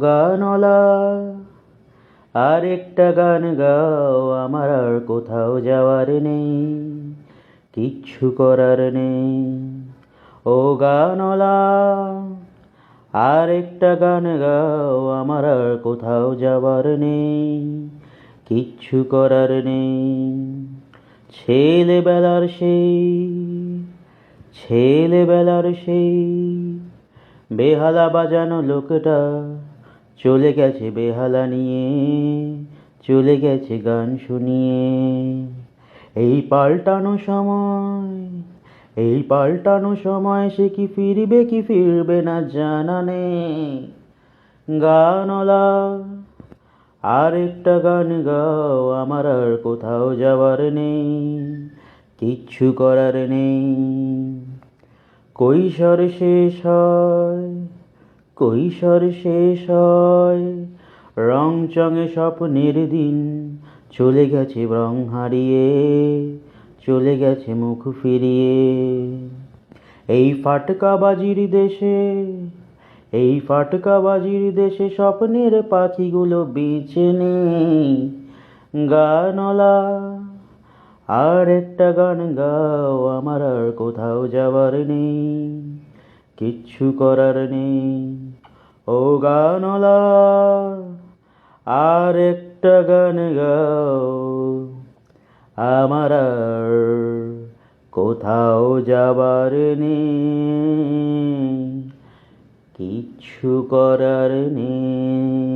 গানলা আর একটা গান গাও, আমার আর কোথাও যাওয়ার নেই, কিচ্ছু করার নেই। ও গানলা আর একটা গান গাও, আমার আর কোথাও যাবার নেই, কিচ্ছু করার নেই। ছেলেবেলার সেই ছেলেবেলার সেই বেহালা বাজানো লোকটা চলে গেছে বেহালা নিয়ে, চলে গেছে গান শুনিয়ে। এই পাল্টানো সময়, এই পাল্টানো সময় সে কি ফিরবে কি ফিরবে না জানা নেই। গানলা আর একটা গান গাও, আমার আর কোথাও যাবার নেই, কিচ্ছু করার নেই। কৈশোর শেষ হয় কৈশোর শেষ হয়। রং চঙে স্বপ্নের দিন চলে গেছে রং হারিয়ে, চলে গেছে মুখ ফিরিয়ে। এই ফাটকাবাজির দেশে, এই ফাটকাবাজির দেশে স্বপ্নের পাখিগুলো বেছে নেই। গানলা আর একটা গান গাও, আমার আর কোথাও যাবার নেই, কিচ্ছু করার নেই। ও গানলা আর একটা গান গাও। আমার আর কোথাও যাবার নেই কিচ্ছু করার নেই।